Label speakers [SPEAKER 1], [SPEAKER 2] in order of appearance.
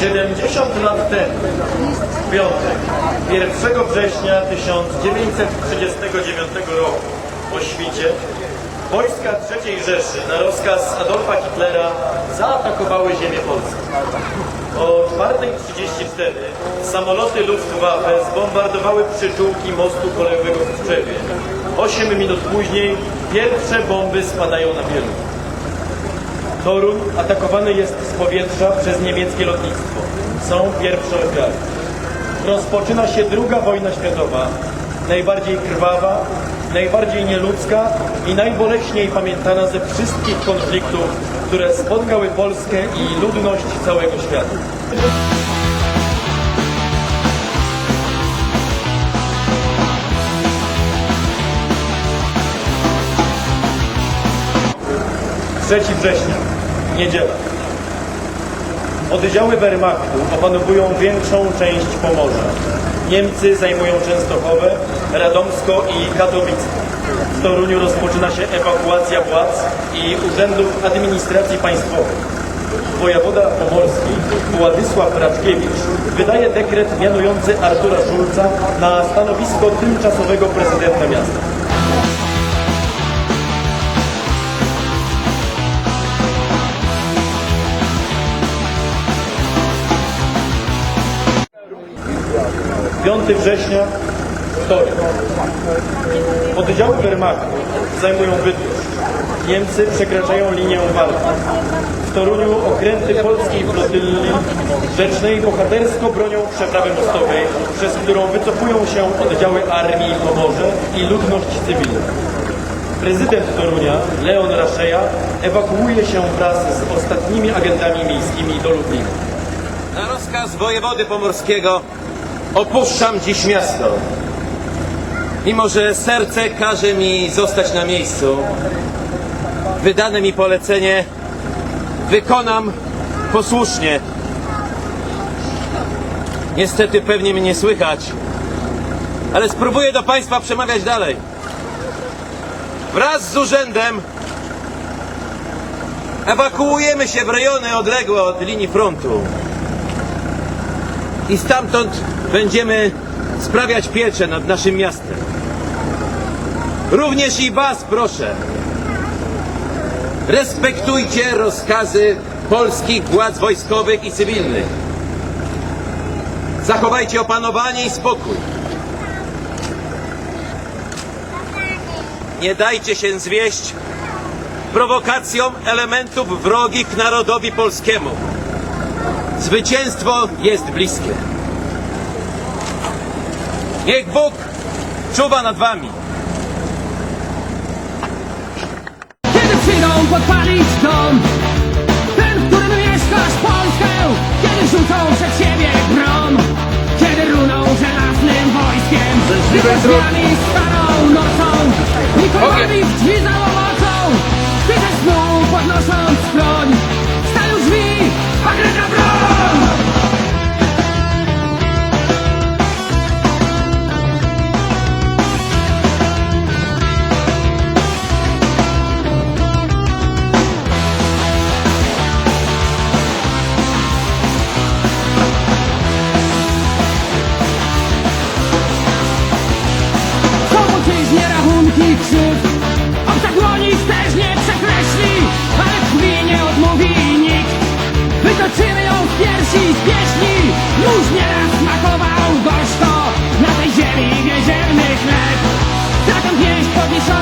[SPEAKER 1] 70 lat temu, w piątek, 1 września 1939 roku, o świcie, wojska III Rzeszy na rozkaz Adolfa Hitlera zaatakowały ziemię polską. O 4.34 samoloty Luftwaffe zbombardowały przyczółki mostu kolejowego w Tczewie. 8 minut później pierwsze bomby spadają na Bieluń. Toruń atakowany jest z powietrza przez niemieckie lotnictwo. Są pierwsze ofiary. Rozpoczyna się druga wojna światowa, najbardziej krwawa, najbardziej nieludzka i najboleśniej pamiętana ze wszystkich konfliktów, które spotkały Polskę i ludność całego świata. 3 września, niedziela. Oddziały Wehrmachtu opanowują większą część Pomorza. Niemcy zajmują Częstochowę, Radomsko i Katowice. W Toruniu rozpoczyna się ewakuacja władz i urzędów administracji państwowej. Wojewoda pomorski Władysław Raczkiewicz wydaje dekret mianujący Artura Szulca na stanowisko tymczasowego prezydenta miasta. Piąty września wtorek. Oddziały Wehrmachtu zajmują Bydgoszcz. Niemcy przekraczają linię walki. W Toruniu okręty polskiej flotyli rzecznej bohatersko bronią przeprawy mostowej, przez którą wycofują się oddziały armii Pomorze i ludność cywilna. Prezydent Torunia, Leon Raszeja, ewakuuje się wraz z ostatnimi agentami miejskimi do Lublina.
[SPEAKER 2] Na rozkaz wojewody pomorskiego opuszczam dziś miasto. Mimo, że serce każe mi zostać na miejscu, wydane mi polecenie wykonam posłusznie. Niestety pewnie mnie nie słychać, ale spróbuję do Państwa przemawiać dalej. Wraz z urzędem ewakuujemy się w rejony odległe od linii frontu i stamtąd będziemy sprawiać pieczę nad naszym miastem. Również i Was proszę. Respektujcie rozkazy polskich władz wojskowych i cywilnych. Zachowajcie opanowanie i spokój. Nie dajcie się zwieść prowokacjom elementów wrogich narodowi polskiemu. Zwycięstwo jest bliskie. Niech Bóg czuwa nad wami.
[SPEAKER 3] Kiedy przyjdą podpalić dom Ten, w którym mieszkasz Polskę Kiedy rzucą przed siebie grom Kiedy runą żelaznym wojskiem pożarami starą wszelkich krzywd Obzagłonić też nie przekreśli Ale krwi nie odmówi nikt. Wytoczymy ją w piersi z pieśni Już nieraz smakował gorzko Na tej ziemi więzienny chleb. Taką pieśń podniesioną